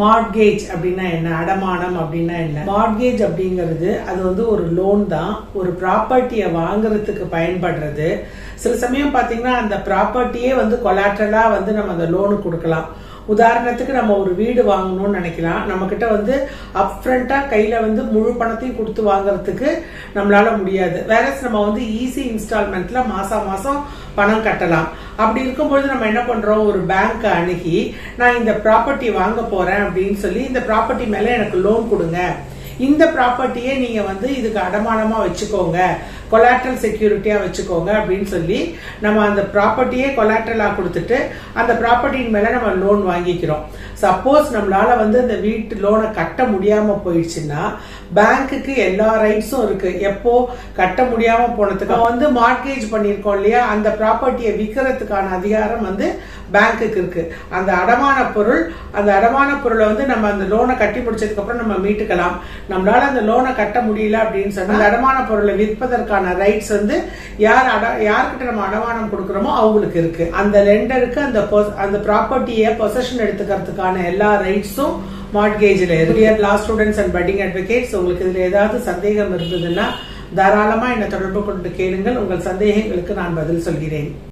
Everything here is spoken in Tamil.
மார்ட்கேஜ் அப்படின்னா என்ன? அடமானம் அப்படின்னா என்ன? மார்ட்கேஜ் அப்படிங்கிறது அது வந்து ஒரு லோன் தான். ஒரு ப்ராப்பர்ட்டியை வாங்குறதுக்கு பயன்படுறது. சில சமயம் பாத்தீங்கன்னா அந்த ப்ராப்பர்ட்டியே வந்து கொலாட்ரலாக வந்து நம்ம அந்த லோனு கொடுக்கலாம். உதாரணத்துக்கு நம்ம ஒரு வீடு வாங்கணும்னு நினைக்கலாம். நம்ம கிட்ட வந்து அப்ஃப்ரண்டா கையில வந்து முழு பணத்தையும் கொடுத்து வாங்குறதுக்கு நம்மளால முடியாது. வேற நம்ம வந்து ஈஸி இன்ஸ்டால்மெண்ட்ல மாசம் மாசம் பணம் கட்டலாம். அப்படி இருக்கும்பொழுது நம்ம என்ன பண்றோம்? ஒரு பேங்க்கை அணுகி நான் இந்த ப்ராப்பர்ட்டி வாங்க போறேன் அப்படின்னு சொல்லி இந்த ப்ராப்பர்ட்டி மேல எனக்கு லோன் கொடுங்க. இந்த ப்ராப்பர்ட்டியை நீங்க வந்து இதுக்கு அடமானமா வச்சுக்கோங்க. கொலாட்ரல் செக்யூரிட்டியா வச்சுக்கோங்க அப்படின்னு சொல்லி நம்ம அந்த ப்ராப்பர்ட்டியே கொலாட்ரலா கொடுத்துட்டு அந்த ப்ராப்பர்ட்டியின் மேல நம்ம லோன் வாங்கிக்கிறோம். சப்போஸ் நம்மளால வந்து அந்த வீட்டு லோனை கட்ட முடியாம போயிடுச்சுன்னா பேங்க்குக்கு எல்லா ரைட்ஸும் இருக்கு. எப்போ கட்ட முடியாம போனதுக்கு வந்து மார்கேஜ் பண்ணியிருக்கோம் இல்லையா? அந்த ப்ராப்பர்ட்டியை விற்கிறதுக்கான அதிகாரம் வந்து பேங்க்குக்கு இருக்கு. அந்த அடமான பொருள் அந்த அடமான பொருளை வந்து நம்ம அந்த லோனை கட்டி முடிச்சதுக்கு அப்புறம் நம்ம மீட்டுக்கலாம். நம்மளால அந்த லோனை கட்ட முடியல அப்படின்னு சொன்னா அந்த அடமான பொருளை விற்பதற்கான ரைட்ஸ் வந்து யார் அட யார்கிட்ட நம்ம அடமானம் கொடுக்குறோமோ அவங்களுக்கு இருக்கு. அந்த லெண்டருக்கு அந்த பொ- அந்த ப்ராப்பர்ட்டியை பொசஷன் எடுத்துக்கிறதுக்கான எல்லா ரைட்ஸும் மார்ட்கேஜில் இருக்கு. Law students and budding advocates உங்களுக்கு இதில் ஏதாவது சந்தேகம் இருந்ததுன்னா தாராளமாக என்னை தொடர்பு கொண்டு கேளுங்கள். உங்கள் சந்தேகங்களுக்கு நான் பதில் சொல்கிறேன்.